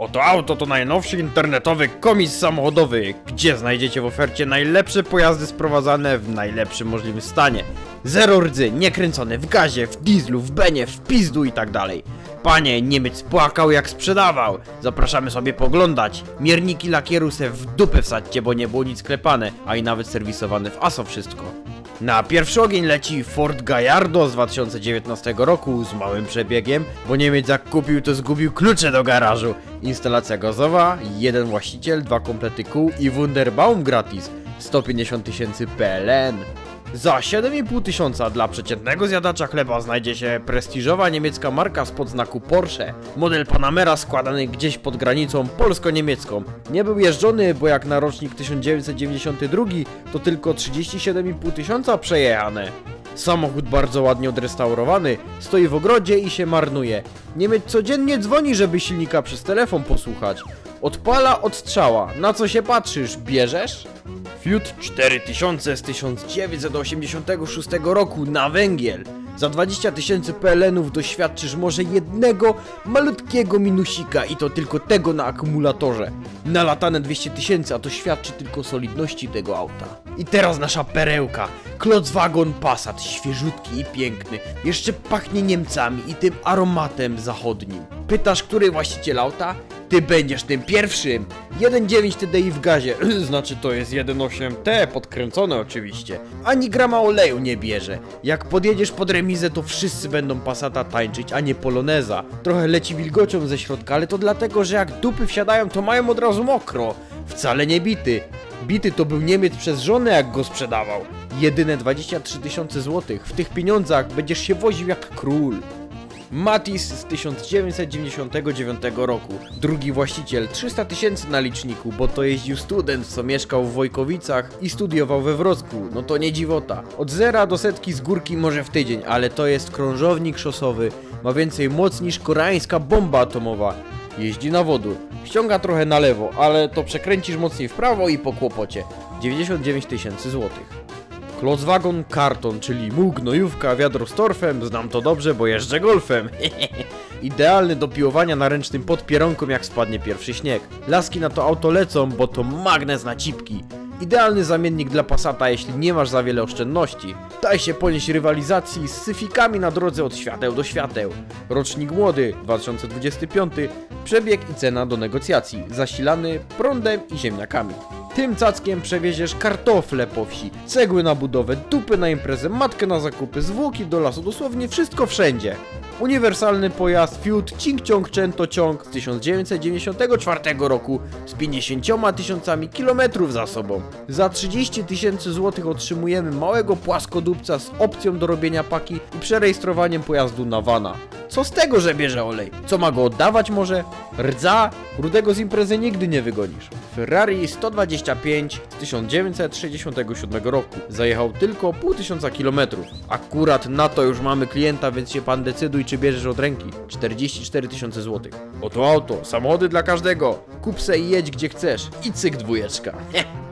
Oto auto to najnowszy internetowy komis samochodowy, gdzie znajdziecie w ofercie najlepsze pojazdy sprowadzane w najlepszym możliwym stanie. Zero rdzy, niekręcone w gazie, w dieslu, w benie, w pizdu i tak dalej. Panie, Niemiec płakał jak sprzedawał. Zapraszamy sobie poglądać. Mierniki lakieru se w dupę wsadźcie, bo nie było nic klepane, a i nawet serwisowane w ASO wszystko. Na pierwszy ogień leci Ford Gallardo z 2019 roku z małym przebiegiem, bo Niemiec jak kupił to zgubił klucze do garażu. Instalacja gazowa, jeden właściciel, dwa komplety kół i Wunderbaum gratis. 150 tysięcy PLN. Za 7,5 tysiąca dla przeciętnego zjadacza chleba znajdzie się prestiżowa niemiecka marka spod znaku Porsche. Model Panamera składany gdzieś pod granicą polsko-niemiecką. Nie był jeżdżony, bo jak na rocznik 1992 to tylko 37,5 tysiąca przejechane. Samochód bardzo ładnie odrestaurowany, stoi w ogrodzie i się marnuje. Niemiec codziennie dzwoni, żeby silnika przez telefon posłuchać. Odpala odstrzała. Na co się patrzysz? Bierzesz? Fiut 4000 z 1986 roku na węgiel. Za 20 tysięcy PLN-ów doświadczysz może jednego malutkiego minusika i to tylko tego na akumulatorze. Nalatane 200 tysięcy, a to świadczy tylko solidności tego auta. I teraz nasza perełka. Klocwagon Passat, świeżutki i piękny. Jeszcze pachnie Niemcami i tym aromatem zachodnim. Pytasz, który właściciel auta? Ty będziesz tym pierwszym! 1.9 TDI w gazie, znaczy to jest 1.8T, podkręcone oczywiście. Ani grama oleju nie bierze. Jak podjedziesz pod remizę, to wszyscy będą Passata tańczyć, a nie Poloneza. Trochę leci wilgocią ze środka, ale to dlatego, że jak dupy wsiadają, to mają od razu mokro. Wcale nie bity. Bity to był Niemiec przez żonę, jak go sprzedawał. Jedyne 23 tysiące złotych. W tych pieniądzach będziesz się woził jak król. Matis z 1999 roku. Drugi właściciel 300 tysięcy na liczniku, bo to jeździł student, co mieszkał w Wojkowicach i studiował we Wrocku. No to nie dziwota. Od zera do setki z górki może w tydzień, ale to jest krążownik szosowy. Ma więcej moc niż koreańska bomba atomowa. Jeździ na wodór. Ściąga trochę na lewo, ale to przekręcisz mocniej w prawo i po kłopocie. 99 tysięcy złotych. Klocwagon Karton, czyli muł, gnojówka, wiadro z torfem, znam to dobrze, bo jeżdżę golfem. Idealny do piłowania na ręcznym pod pieronką, jak spadnie pierwszy śnieg. Laski na to auto lecą, bo to magnes na cipki. Idealny zamiennik dla Passata, jeśli nie masz za wiele oszczędności. Daj się ponieść rywalizacji z syfikami na drodze od świateł do świateł. Rocznik młody, 2025, przebieg i cena do negocjacji, zasilany prądem i ziemniakami. Tym cackiem przewieziesz kartofle po wsi, cegły na budowę, dupy na imprezę, matkę na zakupy, zwłoki do lasu, dosłownie wszystko wszędzie. Uniwersalny pojazd Fiut Cing Ciąg Częto z 1994 roku z 50 tysiącami kilometrów za sobą. Za 30 tysięcy złotych otrzymujemy małego płaskodupca z opcją do robienia paki i przerejestrowaniem pojazdu na vana. Co z tego, że bierze olej? Co ma go oddawać może? Rdza? Rudego z imprezy nigdy nie wygonisz. Ferrari 125 z 1967 roku. Zajechał tylko pół tysiąca kilometrów. Akurat na to już mamy klienta, więc się pan decyduj, czy bierzesz od ręki. 44 tysiące złotych. Oto auto, samochody dla każdego. Kup se i jedź gdzie chcesz. I cyk dwójeczka.